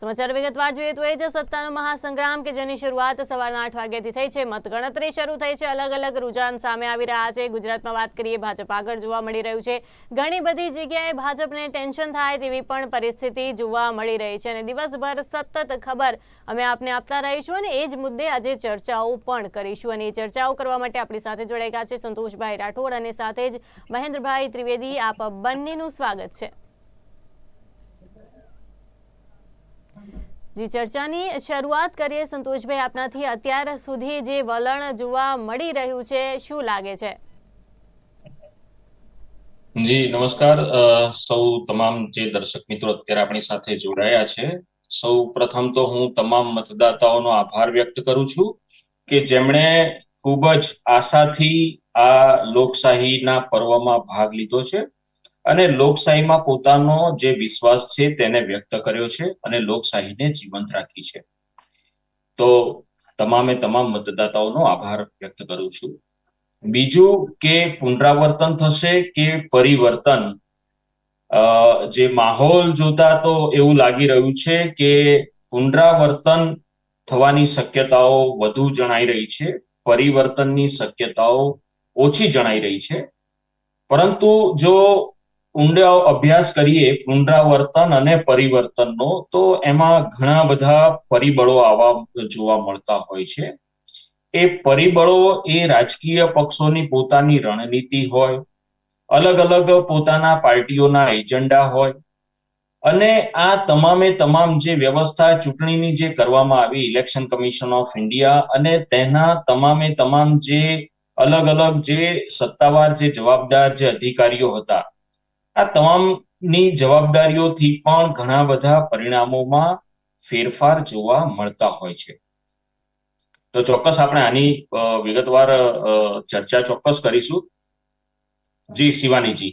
સમાચાર વિગતવાર જોઈએ તો એ જ સત્તાનો મહાસંગ્રામ કે જેની શરૂઆત સવારના આઠ વાગ્યાથી થઈ છે. મતગણતરી શરૂ થઈ છે. અલગ અલગ રૂઝાન સામે આવી રહ્યા છે. ગુજરાતમાં વાત કરીએ, ભાજપ આગળ જોવા મળી રહ્યું છે. ઘણી બધી જગ્યાએ ભાજપને ટેન્શન થાય તેવી પણ પરિસ્થિતિ જોવા મળી રહી છે અને દિવસભર સતત ખબર અમે આપને આપતા રહીશું અને એ જ મુદ્દે આજે ચર્ચાઓ પણ કરીશું અને એ ચર્ચાઓ કરવા માટે આપણી સાથે ગયા છે સંતોષભાઈ રાઠોડ અને સાથે જ મહેન્દ્રભાઈ ત્રિવેદી. આપ બંનેનું સ્વાગત છે. જી, ચર્ચાની શરૂઆત કરીએ સંતોષભાઈ, આપનાથી અત્યાર સુધી જે વલણ જોવા મળી રહ્યું છે, શું લાગે છે? જી, નમસ્કાર. સૌ તમામ જે દર્શક મિત્રો અત્યારે આપણી સાથે જોડાયા છે, સૌ પ્રથમ તો હું તમામ મતદાતાઓનો આભાર વ્યક્ત કરું છું કે જેમણે ખૂબ જ આશાથી આ લોકશાહીના પર્વમાં ભાગ લીધો છે. અને લોકશાહીમાં પોતાનો જે વિશ્વાસ છે તેને વ્યક્ત કર્યો છે અને લોકશાહીને જીવંત રાખી છે. તો તમામે તમામ મતદાતાઓનો આભાર વ્યક્ત કરું છું. બીજું કે પુનરાવર્તન થશે કે પરિવર્તન જે માહોલ જોતા તો એવું લાગી રહ્યું છે કે પુનરાવર્તન થવાની શક્યતાઓ વધુ જણાઈ રહી છે, પરિવર્તનની શક્યતાઓ ઓછી જણાઈ રહી છે. પરંતુ જો ઊંડો અભ્યાસ કરીએ, પુનરાવર્તન અને પરિવર્તનનો, તો એમાં ઘણા બધા પરિબળો આવા જોવા મળતા હોય છે. એ પરિબળો એ રાજકીય પક્ષોની પોતાની રણનીતિ હોય, અલગ અલગ પોતાના પાર્ટીઓના એજન્ડા હોય, અને આ તમામે તમામ જે વ્યવસ્થા ચૂંટણીની જે કરવામાં આવી, ઇલેક્શન કમિશન ઓફ ઇન્ડિયા, અને તેના તમામે તમામ જે અલગ અલગ જે સત્તાવાર જે જવાબદાર જે અધિકારીઓ હતા આ તમામની જવાબદારીઓથી પણ ઘણા બધા પરિણામોમાં ફેરફાર જોવા મળતા હોય છે. તો ચોક્કસ આપણે આની વિગતવાર ચર્ચા ચોક્કસ કરીશું. જી શિવાનીજી.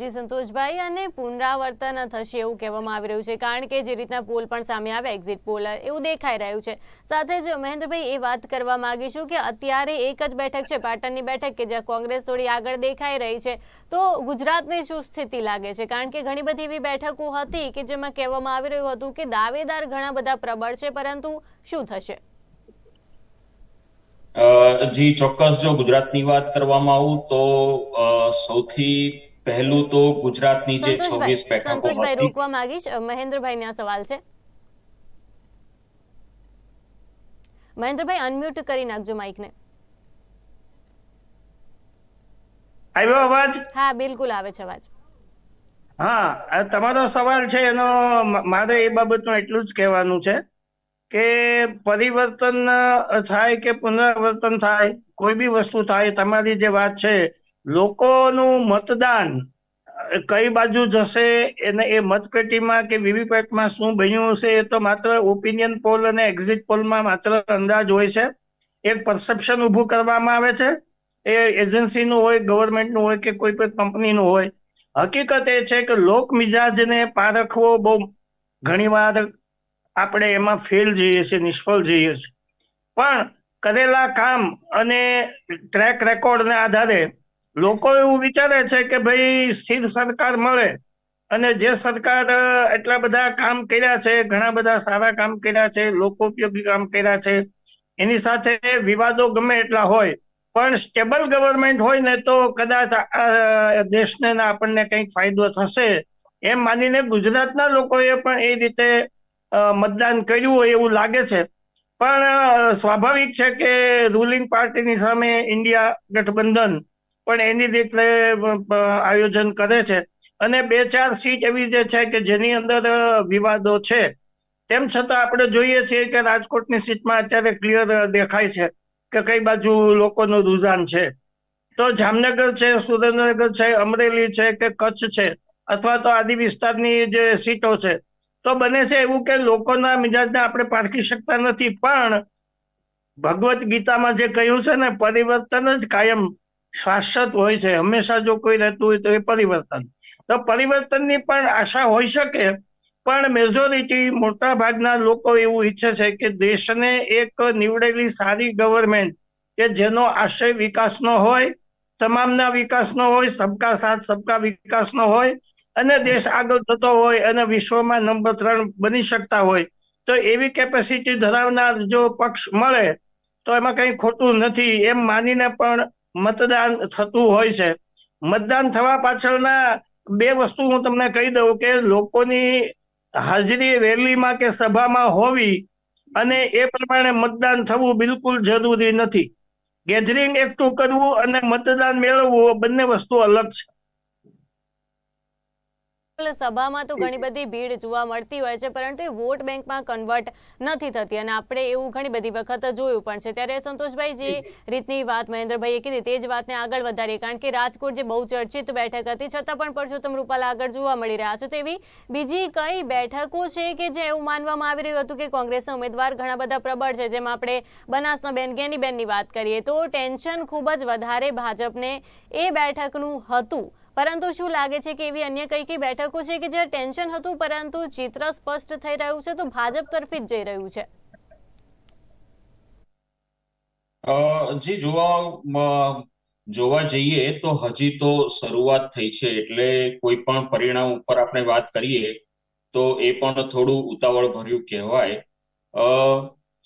જી સંતોષભાઈ, અને પુનરાવર્તન થશે એવું કહેવામાં આવી રહ્યું છે, કારણ કે જે રીતના પોલ પણ સામે આવે એક્ઝિટ પોલ એવું દેખાઈ રહ્યું છે. સાથે જ મહેન્દ્રભાઈ, એ વાત કરવા માંગીશું કે અત્યારે એક જ બેઠક છે, પાટણની બેઠક કે જ્યાં કોંગ્રેસ થોડી આગળ દેખાઈ રહી છે. તો ગુજરાતની શું સ્થિતિ લાગે છે? કારણ કે ઘણી બધી એવી બેઠકો હતી કે જેમાં કહેવામાં આવી રહ્યું હતું કે દાવેદાર ઘણા બધા પ્રબળ છે, પરંતુ શું થશે? જી, ચોક્કસ જો ગુજરાતની વાત કરવામાં આવું તો સૌથી પહેલું તો ગુજરાતની જે છવ્વીસ બેઠકો સંતોષભાઈ હતી. રોકવા માંગીશ. મહેન્દ્રભાઈ ના સવાલ છે. મહેન્દ્રભાઈ અનમ્યુટ કરી નાખજો માઇકને આવ્યો અવાજ? હા બિલકુલ આવે છે અવાજ. હા તમારો સવાલ છે એનો મારે એ બાબતનું એટલું જ કહેવાનું છે કે પરિવર્તન થાય કે પુનરાવર્તન થાય કોઈ બી વસ્તુ થાય તમારી જે વાત છે લોકોનું મતદાન કઈ બાજુ જશે એને એ મતપેટીમાં કે વીવીપેટમાં શું બન્યું હશે એ તો માત્ર ઓપિનિયન પોલ અને એક્ઝિટ પોલમાં માત્ર અંદાજ હોય છે. એક પરસેપ્શન ઊભું કરવામાં આવે છે. એ એજન્સીનું હોય ગવર્મેન્ટનું હોય કે કોઈ પણ કંપનીનું હોય. હકીકત એ છે કે લોક મિજાજને પારખવો બહુ ઘણીવાર આપણે એમાં ફેલ જઈએ છીએ, નિષ્ફળ જઈએ છીએ. પણ કરેલા કામ અને ટ્રેક રેકોર્ડને આધારે લોકો એવું વિચારે છે કે ભાઈ સ્થિર સરકાર મળે. અને જે સરકાર એટલા બધા કામ કર્યા છે, ઘણા બધા સારા કામ કર્યા છે લોકો ઉપયોગી કામ કર્યા છે, એની સાથે વિવાદો ગમે એટલા હોય, પણ સ્ટેબલ ગવર્મેન્ટ હોય ને તો કદાચ દેશને આપણને કંઈક ફાયદો થશે. એમ માનીને ગુજરાતના લોકોએ પણ એ રીતે મતદાન કર્યું હોય એવું લાગે છે. પણ સ્વાભાવિક છે કે રૂલિંગ પાર્ટીની સામે ઇન્ડિયા ગઠબંધન પણ એની રીતે આયોજન કરે છે. અને બે ચાર સીટ એવી જે છે કે જેની અંદર વિવાદો છે. તેમ છતાં આપણે જોઈએ છીએ કે રાજકોટની સીટમાં અત્યારે ક્લિયર દેખાય છે કે કઈ બાજુ લોકોનું રુઝાન છે. તો જામનગર છે, સુરેન્દ્રનગર છે, અમરેલી છે કે કચ્છ છે, અથવા તો આદિ વિસ્તારની જે સીટો છે. તો બને છે એવું કે લોકોના મિજાજને આપણે પારખી શકતા નથી. પણ ભગવદ્ ગીતામાં જે કહ્યું છે ને, પરિવર્તન જ કાયમ શાશ્વત હોય છે. હંમેશા જો કોઈ રહેતું હોય તો એ પરિવર્તન. તો પરિવર્તનની પણ આશા હોઈ શકે, પણ મેજોરિટી મોટા ભાગના લોકો એવું ઈચ્છે છે કે દેશને એક નીવડેલી સારી ગવર્મેન્ટ કે જેનો આશય વિકાસનો હોય, તમામના વિકાસનો હોય, સબકા સાથ, સબકા વિકાસનો હોય અને દેશ આગળ થતો હોય અને વિશ્વમાં નંબર ત્રણ બની શકતા હોય, તો એવી કેપેસિટી ધરાવનાર જો પક્ષ મળે, તો એમાં કંઈ ખોટું નથી. એમ માનીને પણ મતદાન થતું હોય છે. મતદાન થવા પાછળના બે વસ્તુ હું તમને કહી દઉં કે લોકોની હાજરી રેલીમાં કે સભામાં હોવી અને એ પ્રમાણે મતદાન થવું બિલકુલ જરૂરી નથી. ગેધરિંગ એકઠું કરવું અને મતદાન મેળવવું બંને વસ્તુ અલગ છે. સભામાં તો ઘણી બધી ભીડ જોવા મળતી હોય છે પરંતુ એ વોટ બેંકમાં કન્વર્ટ નથી થતી. અને આપણે એવું ઘણી બધી વખત જોયું પણ છે. ત્યારે સંતોષભાઈ જે રીતની વાત મહેન્દ્રભાઈએ કીધી તે જ વાતને આગળ વધારીએ. કારણ કે રાજકોટ જે બહુ ચર્ચિત બેઠક હતી છતાં પણ પરસોત્તમ રૂપાલા આગળ જોવા મળી રહ્યા છે. તો એવી બીજી કઈ બેઠકો છે કે જે એવું માનવામાં આવી રહ્યું હતું કે કોંગ્રેસના ઉમેદવાર ઘણા બધા પ્રબળ છે? જેમ આપણે બનાસનાબેન ગેનીબેનની વાત કરીએ તો ટેન્શન ખૂબ જ વધારે ભાજપને એ બેઠકનું હતું. પરંતુ શું લાગે છે કે એવી અન્ય કઈ કઈ બેઠકો છે કે જ્યાં ટેન્શન હતું, પરંતુ ચિત્ર સ્પષ્ટ થઈ રહ્યું છે? તો ભાજપ તરફી જ જઈ રહ્યું છે. જી, જોવા જોવા જઈએ તો હજી તો શરૂઆત થઈ છે. એટલે કોઈ પણ પરિણામ ઉપર આપણે વાત કરીએ તો એ પણ થોડું ઉતાવળ ભર્યું કહેવાય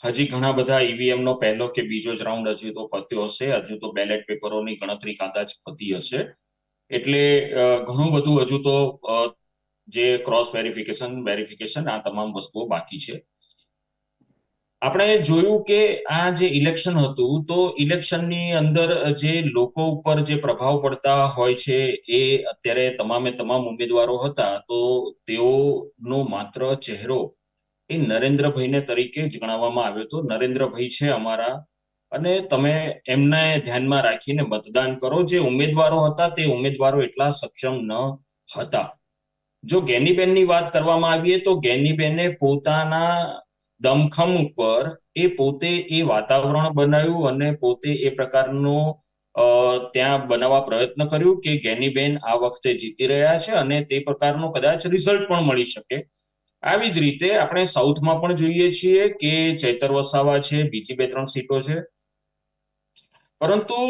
હજી ઘણા બધા ઈવીએમ નો પહેલો કે બીજો જ રાઉન્ડ હજુ તો પત્યો હશે. હજુ તો બેલેટ પેપરોની ગણતરી કદાચ પતી હશે. એટલે ઘણું બધું હજુ તો જે ક્રોસ વેરિફિકેશન વેરિફિકેશન આ તમામ વસ્તુઓ બાકી છે. આપણે જોયું કે આ જે ઇલેક્શન હતું, તો ઇલેક્શનની અંદર જે લોકો ઉપર જે પ્રભાવ પડતા હોય છે, એ અત્યારે તમામે તમામ ઉમેદવારો હતા, તો તેઓનો માત્ર ચહેરો એ નરેન્દ્રભાઈને તરીકે જ ગણાવવામાં આવ્યો હતો. નરેન્દ્રભાઈ છે અમારા અને તમે એમને ધ્યાનમાં રાખીને મતદાન કરો. જે ઉમેદવારો હતા તે ઉમેદવારો એટલા સક્ષમ ન હતા. જો ગેનીબેનની વાત કરવામાં આવીએ તો ગેનીબેને પોતાના દમખમ ઉપર એ પોતે એ વાતાવરણ બનાવ્યું અને પોતે એ પ્રકારનો ત્યાં બનાવવા પ્રયત્ન કર્યું કે ગેનીબેન આ વખતે જીતી રહ્યા છે અને તે પ્રકારનો કદાચ રિઝલ્ટ પણ મળી શકે. આવી જ રીતે આપણે સાઉથમાં પણ જોઈએ છીએ કે ચૈતર વસાવા છે, બીજી બે ત્રણ સીટો છે. પરંતુ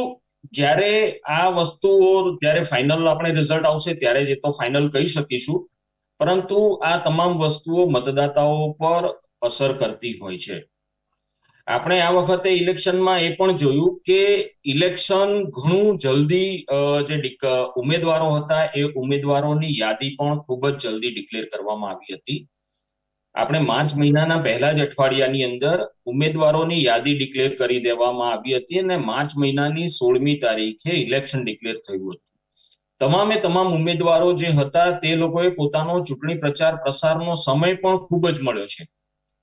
જ્યારે આ વસ્તુઓ, જ્યારે ફાઇનલ આપણે રિઝલ્ટ આવશે, ત્યારે જ તો ફાઇનલ કહી શકીશું. પરંતુ આ તમામ વસ્તુઓ મતદાતાઓ પર અસર કરતી હોય છે. આપણે આ વખતે ઇલેક્શનમાં એ પણ જોયું કે ઇલેક્શન ઘણું જલ્દી જે ઉમેદવારો હતા, એ ઉમેદવારોની યાદી પણ ખૂબ જ જલ્દી ડિક્લેર કરવામાં આવી હતી. આપણે માર્ચ મહિનાના પહેલા જ અઠવાડિયાની અંદર ઉમેદવારોની યાદી ડિક્લેર કરી દેવામાં આવી હતી અને માર્ચ મહિનાની સોળમી તારીખે ઇલેક્શન ડિક્લેર થયું હતું. તમામે તમામ ઉમેદવારો જે હતા તે લોકોએ પોતાનો ચૂંટણી પ્રચાર પ્રસારનો સમય પણ ખૂબ જ મળ્યો છે.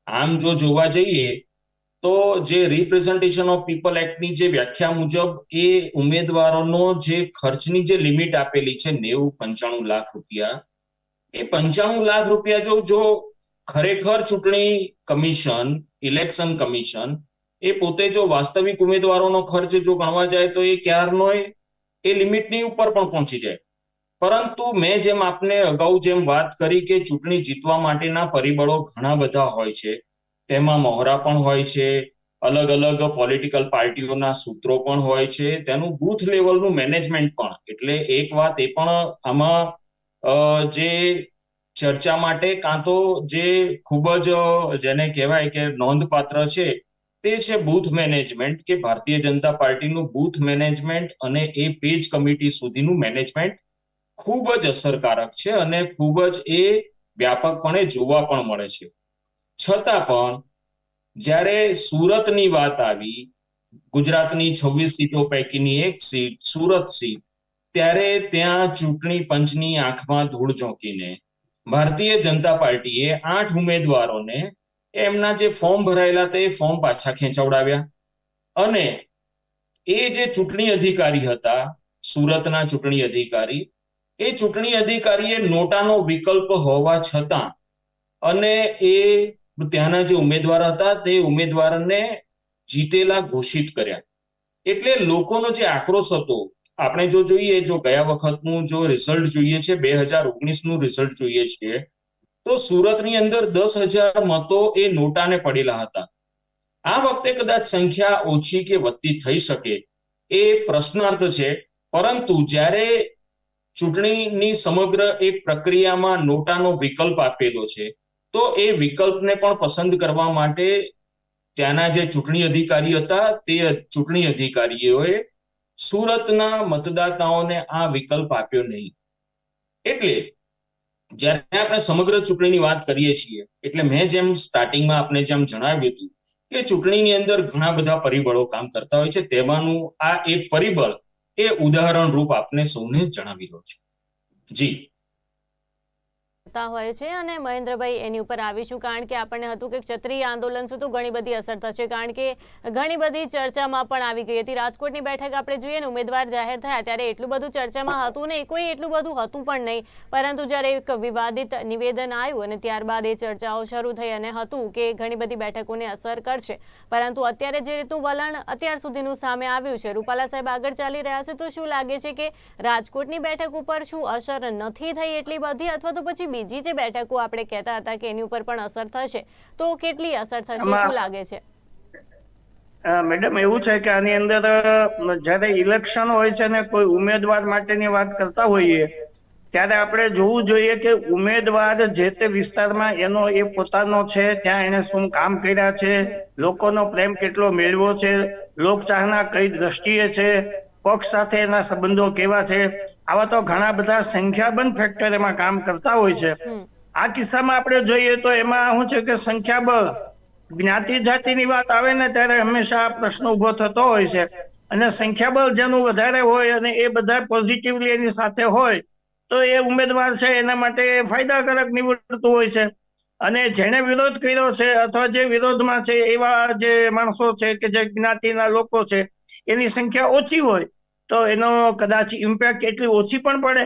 આમ જો જોવા જઈએ તો જે રિપ્રેઝન્ટેશન ઓફ પીપલ એક્ટની જે વ્યાખ્યા મુજબ એ ઉમેદવારોનો જે ખર્ચની જે લિમિટ આપેલી છે નેવું પંચાણું લાખ રૂપિયા, એ પંચાણું લાખ રૂપિયા જો જો ખરેખર ચૂંટણી કમિશન ઇલેક્શન કમિશન, એ પોતે જો વાસ્તવિક ઉમેદવારોનો ખર્ચ જો ગણવા જાય તો એ ક્યારનો એ લિમિટની ઉપર પણ પહોંચી જાય. પરંતુ મેં જેમ આપને અગાઉ જેમ વાત કરી કે ચૂંટણી જીતવા માટેના પરિબળો ઘણા બધા હોય છે, તેમાં મોહરા પણ હોય છે, અલગ અલગ પોલિટિકલ પાર્ટીઓના સૂત્રો પણ હોય છે, તેનું બૂથ લેવલનું મેનેજમેન્ટ પણ. એટલે એક વાત એ પણ આમાં જે ચર્ચા માટે કાં તો જે ખૂબ જ જેને કહેવાય કે નોંધપાત્ર છે, તે છે બૂથ મેનેજમેન્ટ કે ભારતીય જનતા પાર્ટીનું બૂથ મેનેજમેન્ટ અને એ પેજ કમિટી સુધીનું મેનેજમેન્ટ ખૂબ જ અસરકારક છે અને ખૂબ જ એ વ્યાપકપણે જોવા પણ મળે છે. છતાં પણ જ્યારે સુરતની વાત આવી, ગુજરાતની છવ્વીસ સીટો પૈકીની એક સીટ, સુરત સીટ, ત્યારે ત્યાં ચૂંટણી પંચની આંખમાં ધૂળ ચોંકીને ભારતીય જનતા પાર્ટીએ આઠ ઉમેદવારોને એમના જે ફોર્મ ભરાયેલા તે ફોર્મ પાછા ખેંચાવડાવ્યા. અને એ જે ચૂંટણી અધિકારી હતા, સુરતના ચૂંટણી અધિકારી, એ ચૂંટણી અધિકારીએ નોટાનો વિકલ્પ હોવા છતાં અને એ ત્યાંના જે ઉમેદવાર હતા તે ઉમેદવારને જીતેલા ઘોષિત કર્યા. એટલે લોકોનો જે આક્રોશ હતો આપણે જો જોઈએ, જો ગયા વખતનું જો રિઝલ્ટ જોઈએ છે, બે હજાર ઓગણીસનું રિઝલ્ટ જોઈએ છીએ તો સુરતની અંદર દસ હજાર મતો એ નોટાને પડેલા હતા. આ વખતે કદાચ સંખ્યા ઓછી કે વધતી થઈ શકે એ પ્રશ્નાર્થ છે, પરંતુ જ્યારે ચૂંટણીની સમગ્ર એક પ્રક્રિયામાં નોટાનો વિકલ્પ આપેલો છે, તો એ વિકલ્પને પણ પસંદ કરવા માટે ત્યાંના જે ચૂંટણી અધિકારી હતા, તે ચૂંટણી અધિકારીઓએ સુરતના મતદાતાઓને આ વિકલ્પ આપ્યો નહીં. એટલે જ્યારે આપણે સમગ્ર ચૂંટણીની વાત કરીએ છીએ, એટલે મેં જેમ સ્ટાર્ટિંગમાં આપને જેમ જણાવ્યું હતું કે ચૂંટણીની અંદર ઘણા બધા પરિબળો કામ કરતા હોય છે, તેમાંનું આ એક પરિબળ એ ઉદાહરણ રૂપ આપને સૌને જણાવી રહ્યો છું. જી. થતા હોય છે અને મહેન્દ્રભાઈ એની ઉપર આવીશું કારણ કે આપણને હતું કે ક્ષત્રિય આંદોલન શું તો ઘણી બધી અસર થશે કારણ કે ઘણી બધી ચર્ચામાં પણ આવી ગઈ હતી. રાજકોટની બેઠક આપણે જોઈએ ને ઉમેદવાર જાહેર થયા ત્યારે એટલું બધું ચર્ચામાં હતું નહીં, કોઈ એટલું બધું હતું પણ નહીં. પરંતુ જ્યારે એક વિવાદિત નિવેદન આવ્યું અને ત્યારબાદ એ ચર્ચાઓ શરૂ થઈ અને હતું કે ઘણી બધી બેઠકોને અસર કરશે. પરંતુ અત્યારે જે રીતનું વલણ અત્યાર સુધીનું સામે આવ્યું છે, રૂપાલા સાહેબ આગળ ચાલી રહ્યા છે, તો શું લાગે છે કે રાજકોટની બેઠક ઉપર શું અસર નથી થઈ એટલી બધી અથવા તો પછી બીજી જે બેઠકો આપણે કહેતા હતા કે એની ઉપર પણ અસર થશે તો કેટલી અસર થશે? શું લાગે છે? મેડમ એવું છે કે આની અંદર જ્યારે ઇલેક્શન હોય છે ને કોઈ ઉમેદવાર માટેની વાત કરતા હોઈએ ત્યારે આપણે જોવું જોઈએ કે ઉમેદવાર જે તે વિસ્તારમાં એનો એ પોતાનો છે ત્યાં એને શું કામ કર્યા છે લોકોનો પ્રેમ કેટલો મેળવ્યો છે લોકચાહના કઈ દ્રષ્ટિએ છે પક્ષ સાથે એના સંબંધો કેવા છે આવા તો ઘણા બધા સંખ્યાબંધ ફેક્ટરીમાં કામ કરતા હોય છે. આ કિસ્સામાં આપણે જોઈએ તો એમાં શું છે કે સંખ્યાબળ જ્ઞાતિ જાતિની વાત આવે ને ત્યારે હંમેશા પ્રશ્ન ઊભો થતો હોય છે. અને સંખ્યાબળ જેનું વધારે હોય અને એ બધા પોઝિટિવલી એની સાથે હોય તો એ ઉમેદવાર છે એના માટે ફાયદાકારક નીવડતું હોય છે. અને જેણે વિરોધ કર્યો છે અથવા જે વિરોધમાં છે એવા જે માણસો છે કે જે જ્ઞાતિના લોકો છે એની સંખ્યા ઓછી હોય. તો એનો કદાચ ઇમ્પેક્ટ એટલી ઓછી પણ પડે.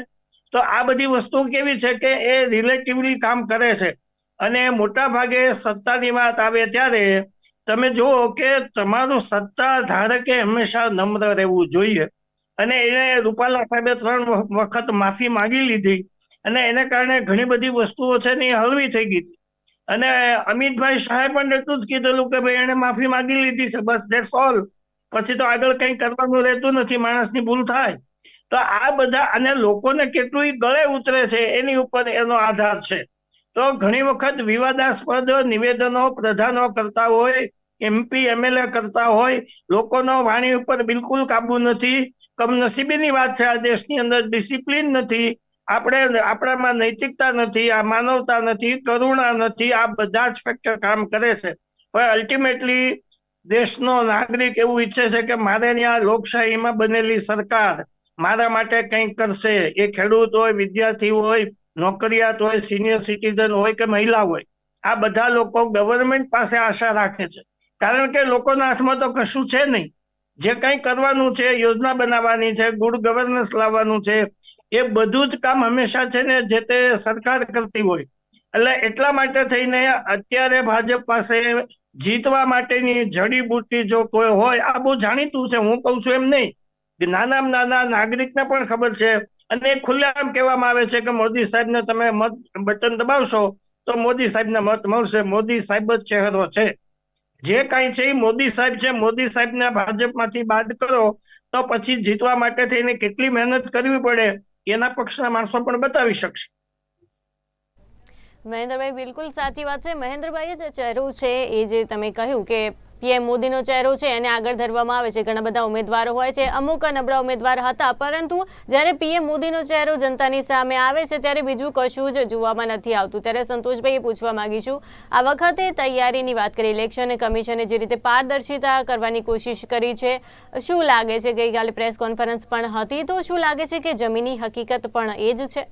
તો આ બધી વસ્તુ કેવી છે કે એ રિલેટિવલી કામ કરે છે. અને મોટા ભાગે સત્તાની વાત આવે ત્યારે તમે જુઓ કે તમારું સત્તા ધારકે હંમેશા નમ્ર રહેવું જોઈએ. અને એને રૂપાલા સાહેબે ત્રણ વખત માફી માંગી લીધી. અને એને કારણે ઘણી બધી વસ્તુઓ છે ને એ હળવી થઈ ગઈ. અને અમિતભાઈ શાહે પણ એટલું જ કીધેલું કે ભાઈ, એને માફી માંગી લીધી છે, બસ ધેટ્સ ઓલ પછી તો આગળ કંઈ કરવાનું રહેતું નથી, માણસની ભૂલ થાય. તો આ બધા, અને લોકોને કેટલું ગળે ઉતરે છે, એની ઉપર એનો આધાર છે. તો ઘણી વખત વિવાદાસ્પદ નિવેદનો પ્રધાનો કરતા હોય એમપી એમએલએ કરતા હોય, લોકોનો વાણી ઉપર બિલકુલ કાબુ નથી. કમનસીબીની વાત છે, આ દેશની અંદર ડિસિપ્લિન નથી. આપણે, આપણામાં નૈતિકતા નથી, આ માનવતા નથી, કરુણા નથી, આ બધા જ ફેક્ટર કામ કરે છે. પણ અલ્ટિમેટલી દેશનો નાગરિક એવું ઈચ્છે છે કે મારે ત્યાં લોકશાહીમાં બનેલી સરકાર મારા માટે કંઈક કરશે. એ ખેડૂત હોય, વિદ્યાર્થી હોય, નોકરિયાત હોય સિનિયર સિટીઝન હોય કે મહિલા હોય, આ બધા લોકો ગવર્મેન્ટ પાસે આશા રાખે છે. કારણ કે લોકોના હાથમાં તો કશું છે નહીં. જે કંઈ કરવાનું છે, યોજના બનાવવાની છે, ગુડ ગવર્નન્સ લાવવાનું છે, એ બધું જ કામ હંમેશા છે ને જે તે સરકાર કરતી હોય. એટલે એટલા માટે થઈને અત્યારે ભાજપ પાસે જીતવા માટેની જડીબુટ્ટી જો કોઈ હોય, આ બહુ જાણીતું છે, હું કહું છું એમ નહીં. કે નાના નાના નાગરિકને પણ ખબર છે અને એ ખુલ્લેઆમ કહેવામાં આવે છે કે મોદી સાહેબને તમે મત બટન દબાવશો તો મોદી સાહેબને મત મળશે. મોદી સાહેબ જ ચહેરો છે. જે કાંઈ છે એ મોદી સાહેબ છે. મોદી સાહેબને ભાજપમાંથી બાદ કરો તો પછી જીતવા માટે થઈને કેટલી મહેનત કરવી પડે એના પક્ષના માણસો પણ બતાવી શકશે. મહેન્દ્રભાઈ, બિલકુલ સાચી વાત છે. મહેન્દ્રભાઈ જે ચહેરો છે, એ જે તમે કહ્યું કે પીએમ મોદીનો ચહેરો છે, એને આગળ ધરવામાં આવે છે. ઘણા બધા ઉમેદવારો હોય છે. અમુક નબળા ઉમેદવાર હતા, પરંતુ જ્યારે પીએમ મોદીનો ચહેરો જનતાની સામે આવે છે, ત્યારે બીજું કશું જ જોવામાં નથી આવતું. ત્યારે સંતોષભાઈ એ પૂછવા માંગીશું, આ વખતે તૈયારીની વાત કરી, ઇલેક્શન કમિશને જે રીતે પારદર્શિતા કરવાની કોશિશ કરી છે, શું લાગે છે? ગઈકાલે પ્રેસ કોન્ફરન્સ પણ હતી, તો શું લાગે છે કે જમીની હકીકત પણ એ જ છે?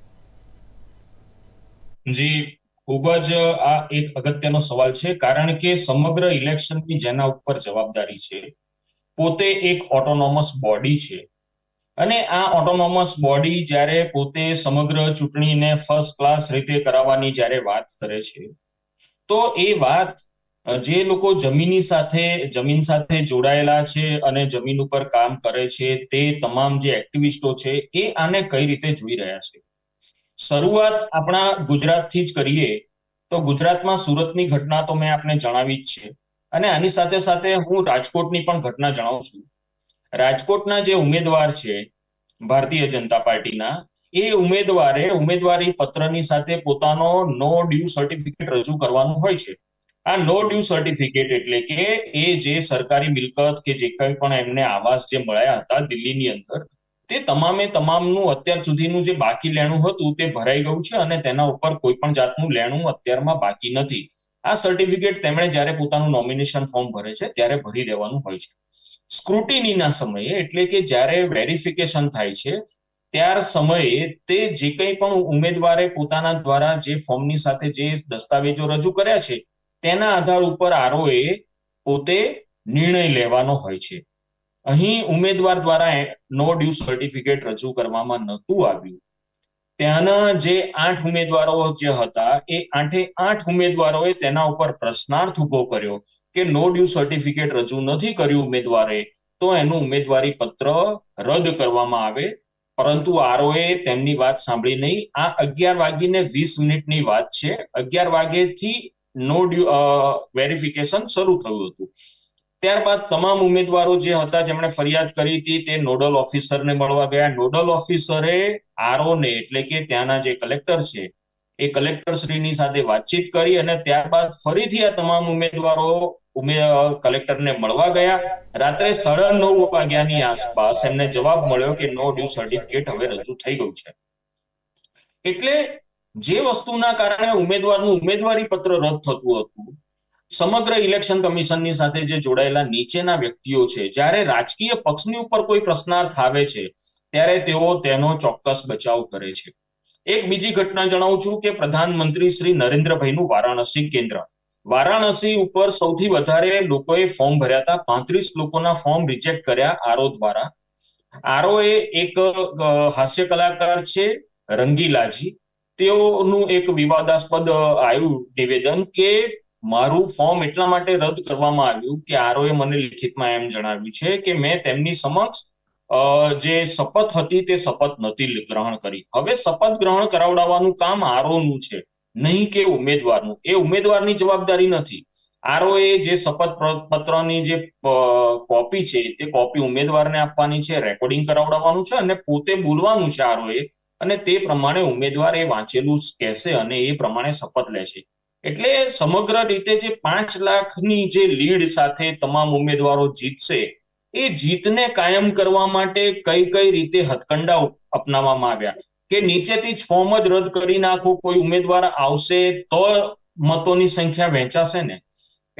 જી ખૂબ જ, આ એક અગત્યનો સવાલ છે, કારણ કે સમગ્ર ઇલેક્શનની જેના ઉપર જવાબદારી છે, પોતે એક ઓટોનોમસ બોડી છે. અને આ ઓટોનોમસ બોડી જ્યારે પોતે સમગ્ર ચૂંટણીને ફર્સ્ટ ક્લાસ રીતે કરાવવાની જ્યારે વાત કરે છે, તો એ વાત, જે લોકો જમીની સાથે, જમીન સાથે જોડાયેલા છે અને જમીન ઉપર કામ કરે છે, તે તમામ જે એક્ટિવિસ્ટો છે, એ આને કઈ રીતે જોઈ રહ્યા છે? શરૂઆત આપણા ગુજરાતથી જ કરીએ, તો ગુજરાતમાં સુરતની ઘટના તો મેં આપને જણાવી જ છે. અને આની સાથે સાથે હું રાજકોટની પણ ઘટના જણાવું છું. રાજકોટના જે ઉમેદવાર છે, ભારતીય જનતા પાર્ટીના, એ ઉમેદવારે ઉમેદવારી પત્રની સાથે પોતાનો નો ડ્યુ સર્ટિફિકેટ રજૂ કરવાનું હોય છે. આ નો ડ્યુ સર્ટિફિકેટ એટલે કે એ જે સરકારી મિલકત કે જે કંઈ પણ એમને આવાસ જે મળ્યા હતા દિલ્હીની અંદર તે તમામે તમામનું અત્યાર સુધીનું જે બાકી લેણું હતું તે ભરાઈ ગયું છે અને તેના ઉપર કોઈ પણ જાતનું લેણું અત્યારમાં બાકી નથી. આ સર્ટિફિકેટ તેમણે જ્યારે પોતાનું નોમિનેશન ફોર્મ ભરે છે ત્યારે ભરી દેવાનું હોય છે. સ્ક્રુટિનીના સમયે એટલે કે જ્યારે વેરિફિકેશન થાય છે, ત્યાર સમયે તે જે કંઈ પણ ઉમેદવારે પોતાના દ્વારા જે ફોર્મની સાથે જે દસ્તાવેજો રજૂ કર્યા છે, તેના આધાર ઉપર આરઓએ પોતે નિર્ણય લેવાનો હોય છે. અહીં ઉમેદવાર દ્વારા નો ડ્યુ સર્ટિફિકેટ રજૂ કરવામાં નહોતું આવ્યું. ત્યાંના જે આઠ ઉમેદવારો જે હતા, એ આઠે આઠ ઉમેદવારોએ તેના ઉપર પ્રશ્નાર્થ ઊભો કર્યો કે નો ડ્યુ સર્ટિફિકેટ રજૂ નથી કર્યું ઉમેદવારે, તો એનું ઉમેદવારી પત્ર રદ કરવામાં આવે. પરંતુ આરોએ તેમની વાત સાંભળી નહીં. આ અગિયાર વાગીને વીસ મિનિટની વાત છે. અગિયાર વાગ્યેથી નો ડ્યુ વેરિફિકેશન શરૂ થયું હતું. ત્યારબાદ તમામ ઉમેદવારો જે હતા જેમણે ફરિયાદ કરી હતી તે નોડલ ઓફિસરને મળવા ગયા. નોડલ ઓફિસરે આરઓને એટલે કે ત્યાંના જે કલેક્ટર છે, એ કલેક્ટર શ્રીની સાથે વાતચીત કરી અને ત્યારબાદ ફરીથી આ તમામ ઉમેદવારો ઉમે, કલેક્ટરને મળવા ગયા. રાત્રે સાડા નવ વાગ્યાની આસપાસ એમને જવાબ મળ્યો કે નો ડ્યુ સર્ટિફિકેટ હવે રજૂ થઈ ગયું છે. એટલે જે વસ્તુના કારણે ઉમેદવારનું ઉમેદવારી પત્ર રદ થતું હતું સમગ્ર ઇલેક્શન કમિશનની સાથે જે જોડાયેલા નીચેના વ્યક્તિઓ છે, જ્યારે રાજકીય પક્ષની ઉપર કોઈ પ્રશ્નાર્થ આવે છે, ત્યારે તેઓ તેનો ચોક્કસ બચાવ કરે છે. એક બીજી ઘટના જણાવું છું કે પ્રધાનમંત્રી શ્રી નરેન્દ્રભાઈનું વારાણસી કેન્દ્ર. વારાણસી ઉપર સૌથી વધારે લોકોએ ફોર્મ ભર્યા હતા, પાંત્રીસ લોકોના ફોર્મ રિજેક્ટ કર્યા આરો દ્વારા. આરો એ એક હાસ્ય કલાકાર છે, રંગીલાજી. તેઓનું એક વિવાદાસ્પદ આવ્યું નિવેદન કે મારું ફોર્મ એટલા માટે રદ કરવામાં આવ્યું કે આરોએ મને લિખિતમાં એમ જણાવ્યું છે કે મેં તેમની સમક્ષ જે શપથ હતી તે શપથ નથી ગ્રહણ કરી. હવે શપથ ગ્રહણ કરાવડાવવાનું કામ આરોનું છે, નહીં કે ઉમેદવારનું. એ ઉમેદવારની જવાબદારી નથી. આરઓએ જે શપથ પત્રની જે કોપી છે, તે કોપી ઉમેદવારને આપવાની છે રેકોર્ડિંગ કરાવડાવવાનું છે અને પોતે બોલવાનું છે આરઓએ અને તે પ્રમાણે ઉમેદવાર એ વાંચેલું કહેશે અને એ પ્રમાણે શપથ લેશે. એટલે સમગ્ર રીતે જે પાંચ લાખની જે લીડ સાથે તમામ ઉમેદવારો જીતશે, એ જીતને કાયમ કરવા માટે કઈ કઈ રીતે હથકંડા અપનાવવામાં આવ્યા? કે નીચેથી જ ફોર્મ જ રદ કરી નાખો, કોઈ ઉમેદવાર આવશે તો મતોની સંખ્યા વહેંચાશે ને?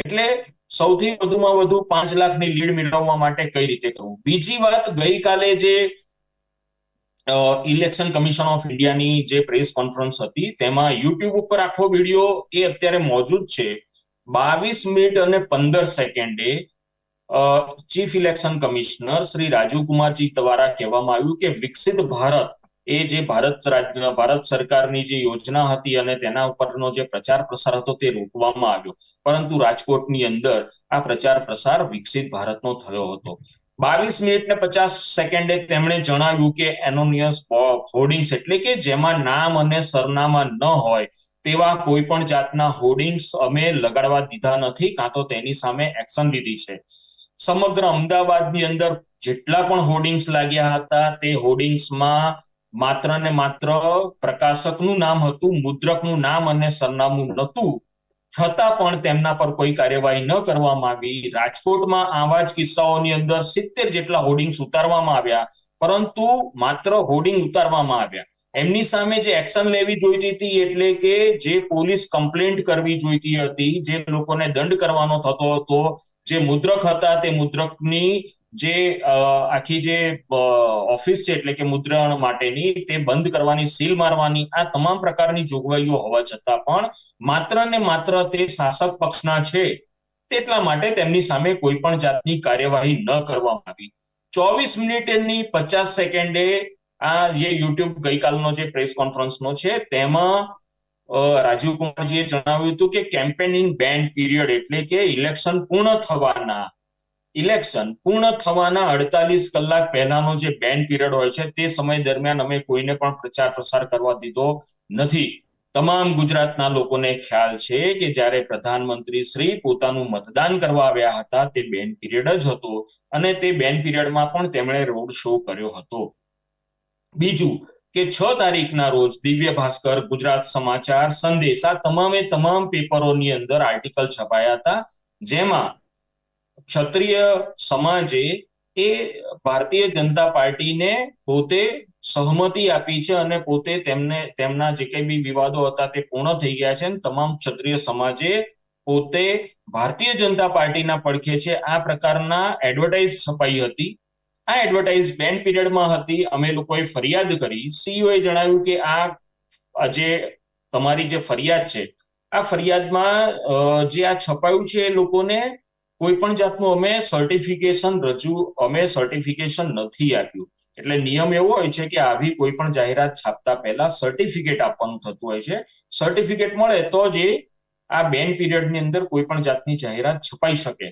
એટલે સૌથી વધુમાં વધુ પાંચ લાખની લીડ મેળવવા માટે કઈ રીતે કરવું? બીજી વાત, ગઈકાલે જે ઇલેક્શન કમિશન ઓફ ઇન્ડિયાની જે પ્રેસ કોન્ફરન્સ હતી, તેમાં યુટ્યુબ ઉપર આખો વીડિયો એ અત્યારે મોજૂદ છે. બાવીસ મિનિટ અને પંદર સેકન્ડે chief election commissioner Shri Rajiv Kumar ji દ્વારા કહેવામાં આવ્યું કે વિકસિત ભારત એ જે ભારત રાજ્ય, ભારત સરકારની જે યોજના હતી અને તેના ઉપરનો જે પ્રચાર પ્રસાર હતો તે રોકવામાં આવ્યો. પરંતુ રાજકોટની અંદર આ પ્રચાર પ્રસાર વિકસિત ભારતનો થયો હતો. બાવીસ મિનિટ ને પચાસ સેકન્ડે તેમણે જણાવ્યું કે એનોનિયસ હોર્ડિંગ્સ એટલે કે જેમાં નામ અને સરનામા ન હોય તેવા કોઈ પણ જાતના હોર્ડિંગ્સ અમે લગાડવા દીધા નથી, કાં તો તેની સામે એક્શન લીધી છે. સમગ્ર અમદાવાદની અંદર જેટલા પણ હોર્ડિંગ્સ લાગ્યા હતા, તે હોર્ડિંગ્સમાં માત્ર ને માત્ર પ્રકાશકનું નામ હતું, મુદ્રકનું નામ અને સરનામું નહોતું. છતાં પણ તેમના પર કોઈ કાર્યવાહી ન કરવામાં આવી. રાજકોટમાં આવા જ કિસ્સાઓની અંદર સિત્તેર જેટલા હોર્ડિંગ્સ ઉતારવામાં આવ્યા, પરંતુ માત્ર હોર્ડિંગ ઉતારવામાં આવ્યા. એમની સામે જે એક્શન લેવી જોઈતી હતી એટલે કે જે પોલીસ કમ્પ્લેન્ટ કરવી જોઈતી હતી, જે લોકોને દંડ કરવાનો થતો હતો, જે મુદ્રક હતા તે મુદ્રકની જે આખી જે ઓફિસ છે એટલે કે મુદ્રણ માટેની તે બંધ કરવાની, સીલ મારવાની, આ તમામ પ્રકારની જોગવાઈઓ હોવા છતાં પણ માત્ર ને માત્ર તે શાસક પક્ષના છે તેટલા માટે તેમની સામે કોઈ પણ જાતની કાર્યવાહી ન કરવામાં આવી. ચોવીસ મિનિટની પચાસ સેકન્ડે આ જે યુટ્યુબ ગઈકાલનો જે પ્રેસ કોન્ફરન્સનો છે, તેમાં રાજીવ કુમારજીએ જણાવ્યું હતું કે કેમ્પેનિંગ બેન્ડ પીરિયડ એટલે કે ઇલેક્શન પૂર્ણ થવાના. ઇલેક્શન પૂર્ણ થવાના અડતાલીસ કલાક પહેલાનો જે બેન પીરિયડ હોય છે, તે સમય દરમિયાન અમે કોઈને પણ પ્રચાર પ્રસાર કરવા દીધો નથી. તમામ ગુજરાતના લોકોને ખ્યાલ છે કે જ્યારે પ્રધાનમંત્રી શ્રી પોતાનું મતદાન કરવા આવ્યા હતા, તે બેન પીરિયડ જ હતો. અને તે બેન પીરિયડમાં પણ તેમણે રોડ શો કર્યો હતો. બીજું કે છ તારીખના રોજ દિવ્ય ભાસ્કર, ગુજરાત સમાચાર સંદેશ આ તમામે તમામ પેપરોની અંદર આર્ટિકલ છપાયા હતા. જેમાં ક્ષત્રિય સમાજે એ ભારતીય જનતા પાર્ટીને પોતે સહમતિ આપી છે અને પોતે તેમને, તેમના જે કંઈ બી વિવાદો હતા તે પૂર્ણ થઈ ગયા છે અને તમામ ક્ષત્રિય સમાજે પોતે ભારતીય જનતા પાર્ટીના પડખે છે. આ પ્રકારના એડવર્ટાઇઝ છપાઈ હતી. આ એડવર્ટાઇઝ બેન પીરિયડમાં હતી. અમે લોકોએ ફરિયાદ કરી. સીઈઓએ જણાવ્યું કે આ જે તમારી જે ફરિયાદ છે, આ ફરિયાદમાં જે આ છપાયું છે એ લોકોને કોઈ પણ જાતનું અમે સર્ટિફિકેશન રજૂ, અમે સર્ટિફિકેશન નથી આપ્યું. એટલે નિયમ એવો હોય છે કે આવી કોઈ પણ જાહેરાત છાપતા પહેલા સર્ટિફિકેટ આપવાનું થતું હોય છે. સર્ટિફિકેટ મળે તો જ એ આ બેન પીરિયડની અંદર કોઈ પણ જાતની જાહેરાત છપાઈ શકે.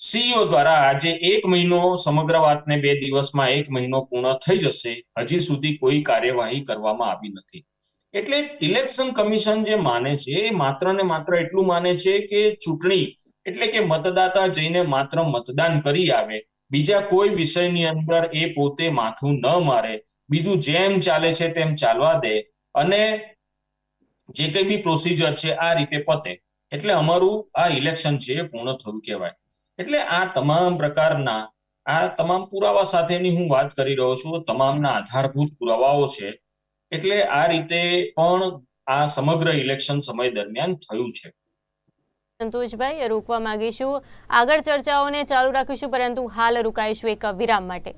સીઈઓ દ્વારા આજે એક મહિનો સમગ્ર વાતને બે દિવસમાં એક મહિનો પૂર્ણ થઈ જશે. હજી સુધી કોઈ કાર્યવાહી કરવામાં આવી નથી. એટલે ઇલેક્શન કમિશન જે માને છે, એ માત્ર ને માત્ર એટલું માને છે કે ચૂંટણી એટલે કે મતદાતા જઈને માત્ર મતદાન કરી આવે. બીજા કોઈ વિષયની અંદર એ પોતે માથું ન મારે. બીજું જેમ ચાલે છે તેમ ચાલવા દે. અને જે કંઈ બી પ્રોસિજર છે, આ રીતે પતે. એટલે અમારું આ ઇલેક્શન છે એ પૂર્ણ થયું કહેવાય. એટલે આ તમામ પ્રકારના, આ તમામ પુરાવા સાથેની હું વાત કરી રહ્યો છું, તમામના આધારભૂત પુરાવાઓ છે. એટલે આ રીતે પણ આ સમગ્ર ઇલેક્શન સમય દરમિયાન થયું છે. સંતોષભાઈ, રોકવા માંગીશું. આગળ ચર્ચાઓને ચાલુ રાખીશું, પરંતુ હાલ રોકાઈશું એક વિરામ માટે.